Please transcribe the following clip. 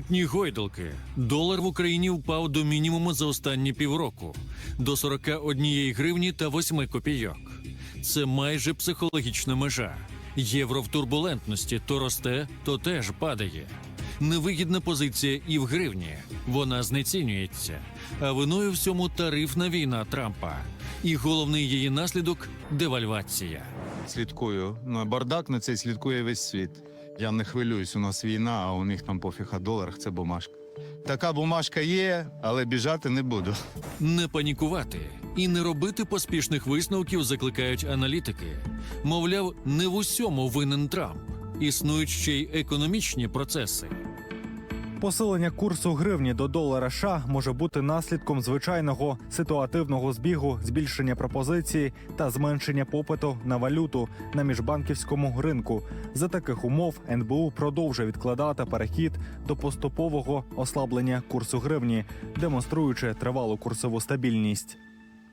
Валютні гойдалки. Долар в Україні впав до мінімуму за останні півроку до 41 гривні та 8 копійок. Це майже психологічна межа. Євро в турбулентності то росте, то теж падає. Невигідна позиція і в гривні. Вона знецінюється. А виною всьому тарифна війна Трампа. І головний її наслідок девальвація. Слідкую. Ну, бардак на цей слідкує весь світ. Я не хвилююсь, у нас війна, а у них там пофіг, доларах це бумажка. Така бумажка є, але біжати не буду. Не панікувати і не робити поспішних висновків закликають аналітики. Мовляв, не в усьому винен Трамп. Існують ще й економічні процеси. Посилення курсу гривні до долара США може бути наслідком звичайного ситуативного збігу, збільшення пропозиції та зменшення попиту на валюту на міжбанківському ринку. За таких умов НБУ продовжує відкладати перехід до поступового ослаблення курсу гривні, демонструючи тривалу курсову стабільність.